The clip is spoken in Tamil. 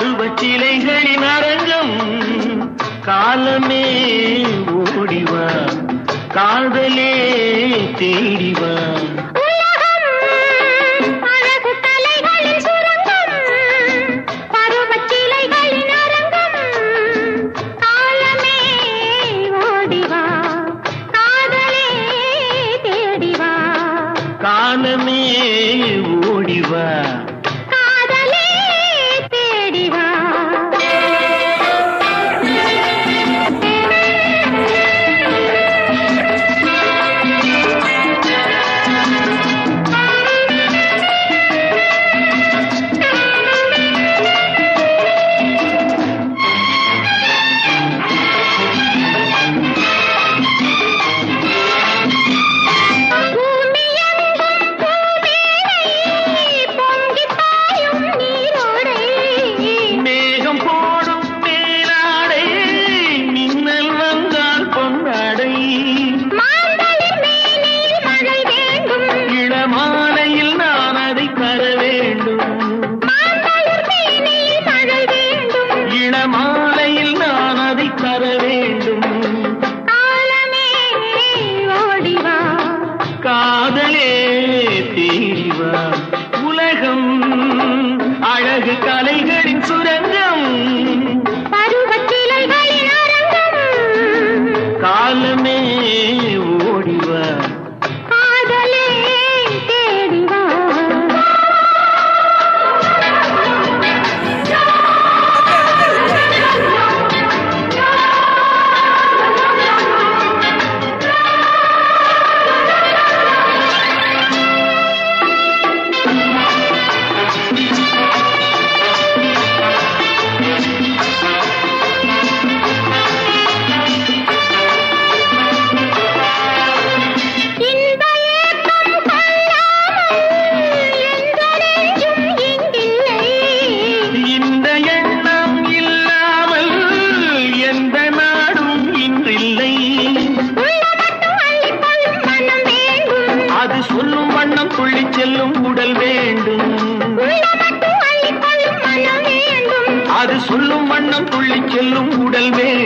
அறுவச் சிலைகளின் அரங்கம். காலமே ஓடிவா காதலே தேடிவா. காலமே உலகம். அழகு கலைகளின் சுரங்கம் அள்ளி செல்லும் உடல் வேண்டும். அது சொல்லும் வண்ணம் துள்ளி செல்லும் உடல் வேண்டும்.